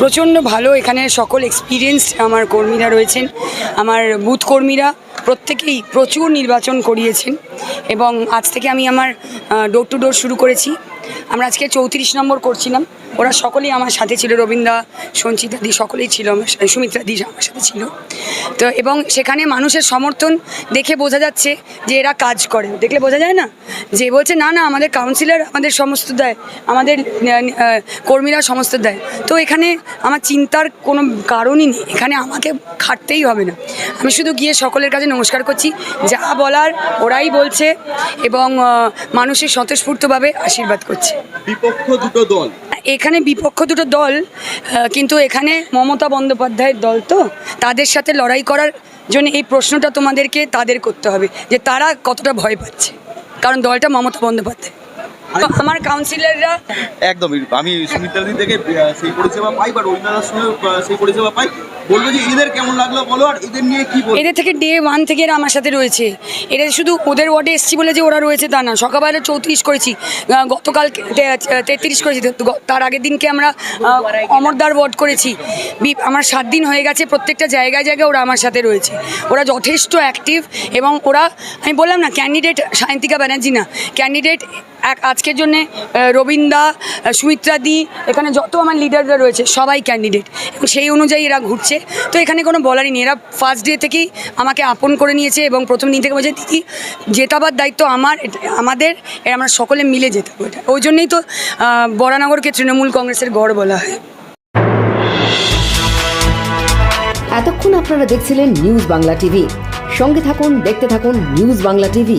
প্রচণ্ড ভালো এখানে সকল এক্সপিরিয়েন্সড আমার কর্মীরা রয়েছেন, আমার বুথ কর্মীরা, প্রত্যেকেই প্রচুর নির্বাচন করিয়েছেন এবং আজ থেকে আমি আমার ডোর টু ডোর শুরু করেছি। আমরা আজকে চৌত্রিশ নম্বর করছিলাম। ওরা সকলেই আমার সাথে ছিল, রবীন্দ্রা, সঞ্চিতা দি সকলেই ছিল সুমিত্রা দি আমার সাথে ছিল। তো এবং সেখানে মানুষের সমর্থন দেখে বোঝা যাচ্ছে যে এরা কাজ করে। দেখলে বোঝা যায় না? যে বলছে, না না, আমাদের কাউন্সিলর আমাদের সমস্ত দেয়, আমাদের কর্মীরা সমস্ত দেয়। তো এখানে আমার চিন্তার কোনো কারণই নেই। এখানে আমাকে খাটতেই হবে না। আমি শুধু গিয়ে সকলের কাছে নমস্কার করছি। যা বলার ওরাই বলছে এবং মানুষের স্বতঃস্ফূর্তভাবে আশীর্বাদ করছে। বিপক্ষ দুটো দল। এখানে বিপক্ষ দুটো দল কিন্তু এখানে মমতা বন্দ্যোপাধ্যায়ের দল তো তাদের সাথে লড়াই করার জন্য এই প্রশ্নটা তোমাদেরকে তাদের করতে হবে যে তারা কতটা ভয় পাচ্ছে। কারণ দলটা মমতা বন্দ্যোপাধ্যায়। আমার কাউন্সিলররা একদমই আমি সুমিত্রাদি থেকে সেই পরিষেবা পাই বা রবীন্দ্রনাথ সেই পরিষেবা পাই। বলব যে এদের কেমন লাগল বলো আর এদের নিয়ে কি বলব? এদের থেকে ডে ওয়ান থেকে এরা আমার সাথে রয়েছে। এরা শুধু ওদের ওয়ার্ডে এসেছি বলে যে ওরা রয়েছে তা না। সকালবেলা চৌত্রিশ করেছি গতকাল তেত্রিশ করেছি। তার আগের দিনকে আমরা অমরদার ওয়ার্ড করেছি। আমার সাত দিন হয়ে গেছে প্রত্যেকটা জায়গায় জায়গায় ওরা আমার সাথে রয়েছে। ওরা যথেষ্ট অ্যাক্টিভ এবং ওরা আমি বললাম না ক্যান্ডিডেট সায়ন্তিকা ব্যানার্জি না। ক্যান্ডিডেট এক আজকের জন্যে রবীন্দা আহ, সুমিত্রা দি এখানে যত আমার লিডাররা রয়েছে সবাই ক্যান্ডিডেট সেই অনুযায়ী এরা ঘুরছে। তো এখানে কোনো বলারই নেই। এরা ফার্স্ট ডে থেকেই আমাকে আপন করে নিয়েছে এবং প্রথম দিন থেকে বলছে দিদি জেতাবার দায়িত্ব আমার আমাদের আমরা সকলে মিলে যেতে এটা। ওই জন্যই তো বরানগরকে তৃণমূল কংগ্রেসের গড় বলা হয়। এতক্ষণ আপনারা দেখছিলেন নিউজ বাংলা টিভি সঙ্গে থাকুন দেখতে থাকুন নিউজ বাংলা টিভি